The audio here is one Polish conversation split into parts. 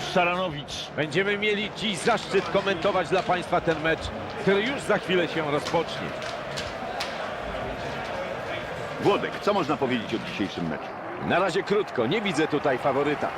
Szaranowicz. Będziemy mieli dziś zaszczyt komentować dla Państwa ten mecz, który już za chwilę się rozpocznie. Włodek, co można powiedzieć o dzisiejszym meczu? Na razie krótko, nie widzę tutaj faworyta.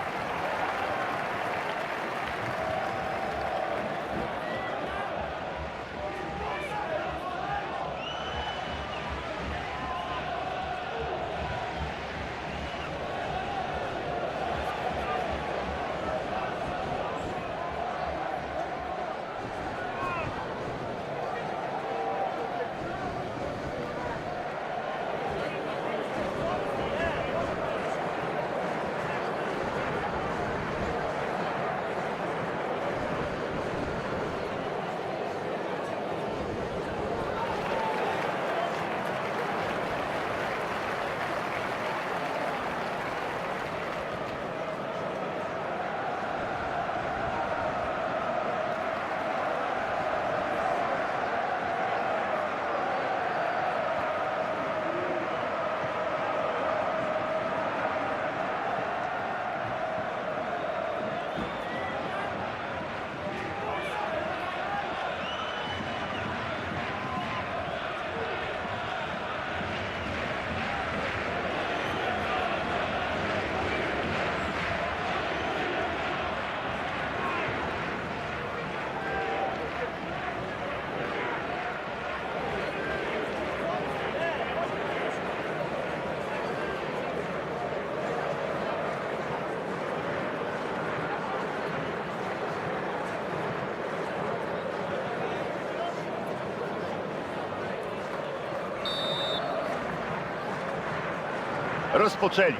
Rozpoczęli.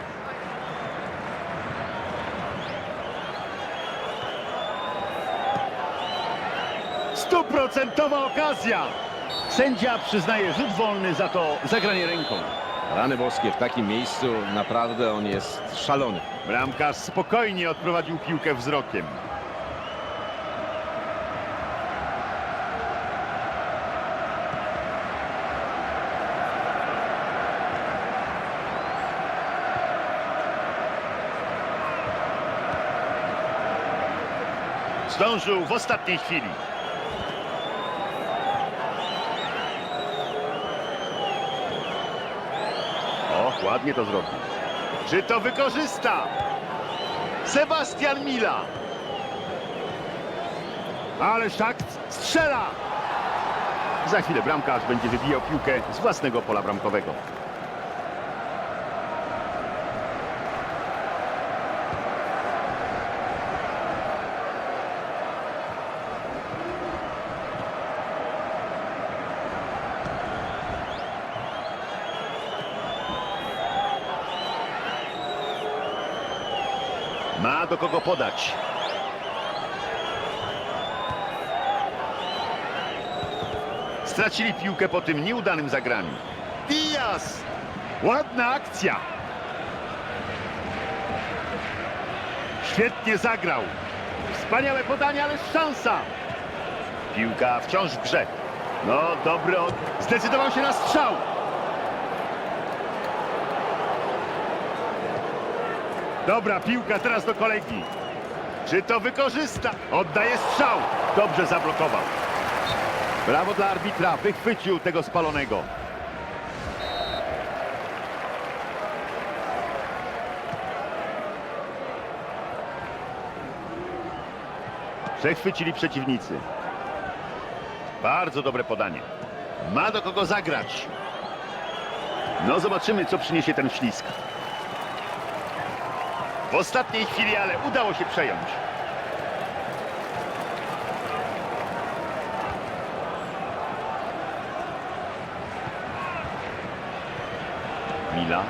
Stuprocentowa okazja! Sędzia przyznaje rzut wolny za to zagranie ręką. Rany boskie, w takim miejscu naprawdę on jest szalony. Bramkarz spokojnie odprowadził piłkę wzrokiem. Zdążył w ostatniej chwili. O, ładnie to zrobił. Czy to wykorzysta? Sebastian Mila. Ależ tak strzela! Za chwilę bramkarz będzie wybijał piłkę z własnego pola bramkowego. Kogo podać. Stracili piłkę po tym nieudanym zagraniu. Diaz! Ładna akcja! Świetnie zagrał. Wspaniałe podanie, ale szansa. Piłka wciąż w grze. No, dobry. Zdecydował się na strzał. Dobra, piłka teraz do kolegi. Czy to wykorzysta? Oddaje strzał. Dobrze zablokował. Brawo dla arbitra, wychwycił tego spalonego. Przechwycili przeciwnicy. Bardzo dobre podanie. Ma do kogo zagrać. No zobaczymy, co przyniesie ten ślisk. W ostatniej chwili, ale udało się przejąć. Mila.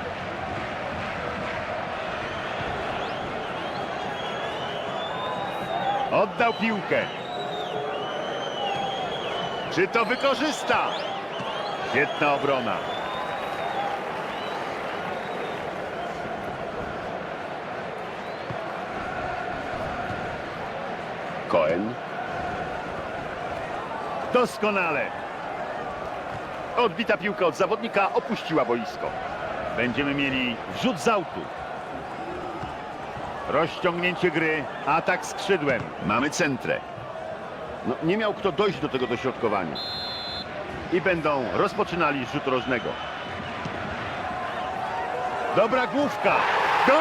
Oddał piłkę. Czy to wykorzysta? Świetna obrona. Cohen. Doskonale. Odbita piłka od zawodnika opuściła boisko. Będziemy mieli wrzut z autu. Rozciągnięcie gry, atak skrzydłem. Mamy centrę. No, nie miał kto dojść do tego dośrodkowania. I będą rozpoczynali z rzutu rożnego. Dobra główka. Gol!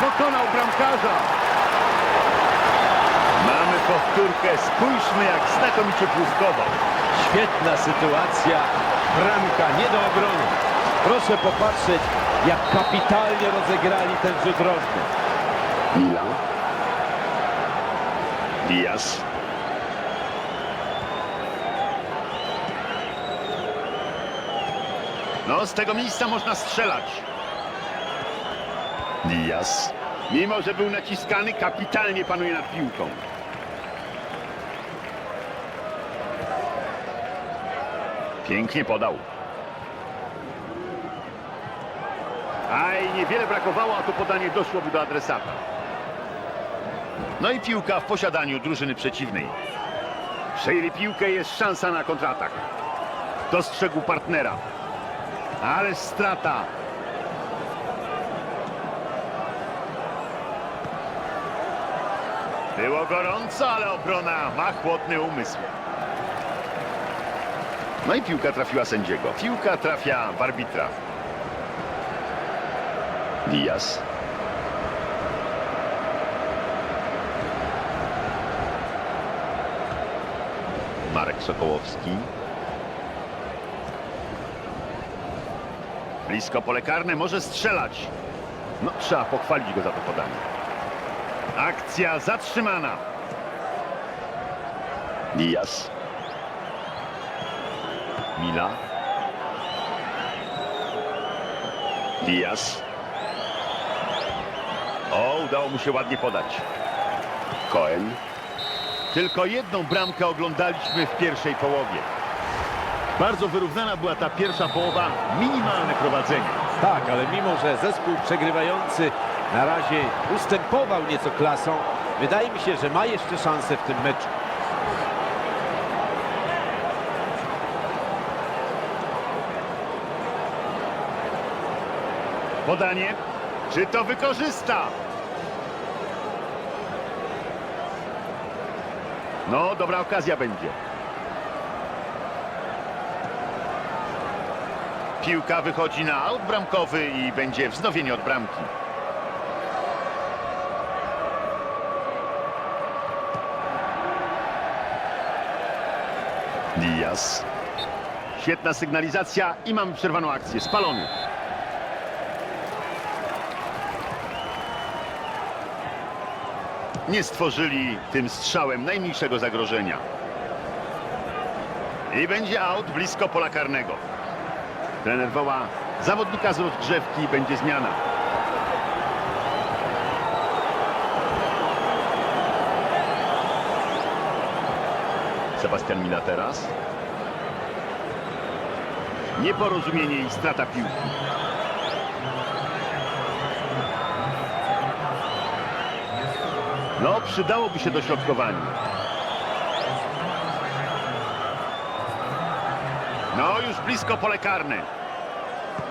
Pokonał bramkarza. Powtórkę. Spójrzmy jak znakomicie płuskował. Świetna sytuacja. Bramka nie do obrony. Proszę popatrzeć, jak kapitalnie rozegrali ten rzut rożny. Mila. Diaz. No, z tego miejsca można strzelać. Diaz. Mimo, że był naciskany, kapitalnie panuje nad piłką. Pięknie podał. Aj, niewiele brakowało, a to podanie doszłoby do adresata. No i piłka w posiadaniu drużyny przeciwnej. Przejęli piłkę, jest szansa na kontratak. Dostrzegł partnera. Ale strata. Było gorąco, ale obrona ma chłodny umysł. No i piłka trafiła sędziego. Piłka trafia w arbitra. Diaz. Marek Sokołowski. Blisko pole karne, może strzelać. No, trzeba pochwalić go za to podanie. Akcja zatrzymana. Diaz. Mila. Diaz. O, udało mu się ładnie podać. Cohen. Tylko jedną bramkę oglądaliśmy w pierwszej połowie. Bardzo wyrównana była ta pierwsza połowa, minimalne prowadzenie. Tak, ale mimo, że zespół przegrywający na razie ustępował nieco klasą, wydaje mi się, że ma jeszcze szansę w tym meczu. Podanie. Czy to wykorzysta? No, dobra okazja będzie. Piłka wychodzi na aut bramkowy i będzie wznowienie od bramki. Diaz. Świetna sygnalizacja i mamy przerwaną akcję. Spalony. Nie stworzyli tym strzałem najmniejszego zagrożenia. I będzie aut blisko pola karnego. Trener woła zawodnika z rozgrzewki i będzie zmiana. Sebastian Mila teraz. Nieporozumienie i strata piłki. No, przydałoby się dośrodkowanie. No, już blisko pole karne.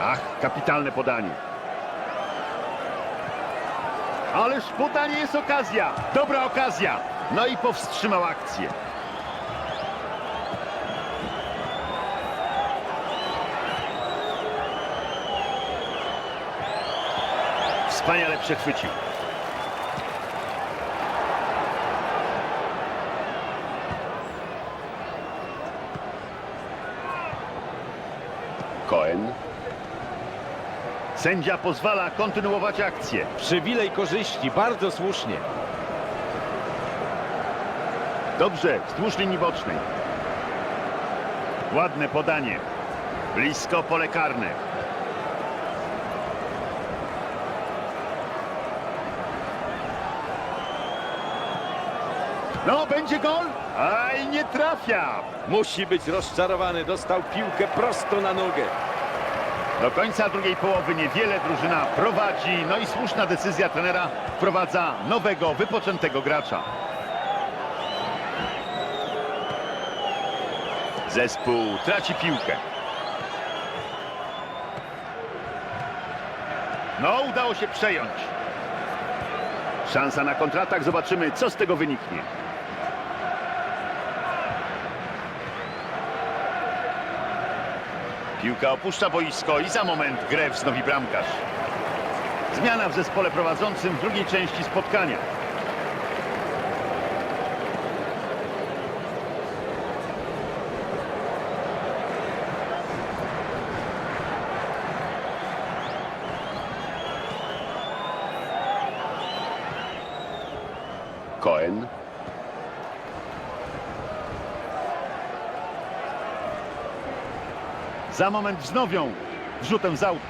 Ach, kapitalne podanie. Ależ podanie jest okazja. Dobra okazja. No i powstrzymał akcję. Wspaniale przechwycił. Cohen. Sędzia pozwala kontynuować akcję. Przywilej korzyści, bardzo słusznie. Dobrze, wzdłuż linii bocznej. Ładne podanie. Blisko pole karne. No, będzie gol? Aj, nie trafia. Musi być rozczarowany, dostał piłkę prosto na nogę. Do końca drugiej połowy niewiele drużyna prowadzi. No i słuszna decyzja trenera wprowadza nowego, wypoczętego gracza. Zespół traci piłkę. No, udało się przejąć. Szansa na kontratak, zobaczymy co z tego wyniknie. Piłka opuszcza boisko i za moment grę wznowi bramkarz. Zmiana w zespole prowadzącym w drugiej części spotkania. Cohen. Za moment wznowią rzutem z autu.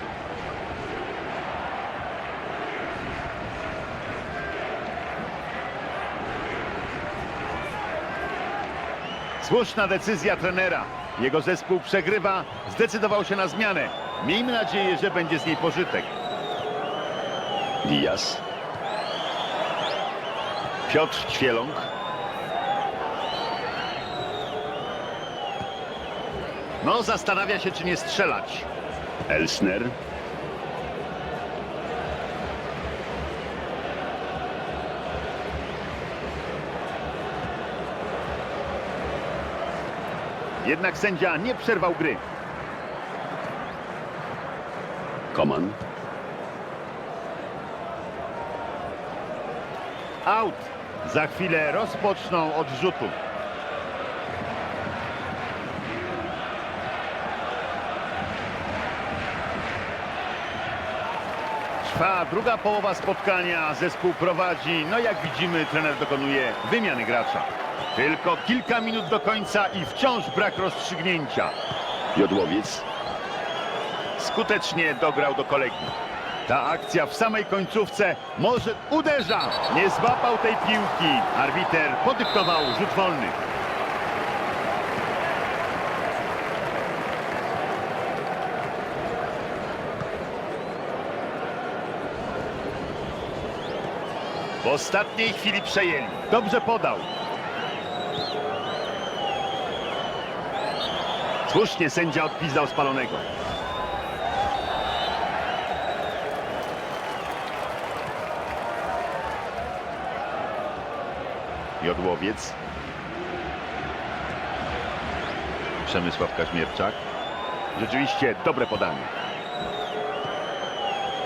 Słuszna decyzja trenera. Jego zespół przegrywa, zdecydował się na zmianę. Miejmy nadzieję, że będzie z niej pożytek. Diaz. Piotr Ćwieląg. No, zastanawia się, czy nie strzelać. Elsner. Jednak sędzia nie przerwał gry. Koman. Out. Za chwilę rozpoczną od rzutu. Trwa druga połowa spotkania, zespół prowadzi, no jak widzimy trener dokonuje wymiany gracza. Tylko kilka minut do końca i wciąż brak rozstrzygnięcia. Jodłowiec skutecznie dograł do kolegi. Ta akcja w samej końcówce może uderza. Nie złapał tej piłki. Arbiter podyktował rzut wolny. W ostatniej chwili przejęli. Dobrze podał. Słusznie sędzia odpizdał spalonego. Jodłowiec. Przemysław Kaźmierczak. Rzeczywiście dobre podanie.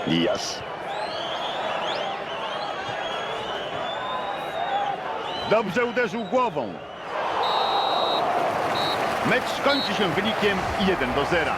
Diaz. Dobrze uderzył głową. Mecz kończy się wynikiem 1 do 0.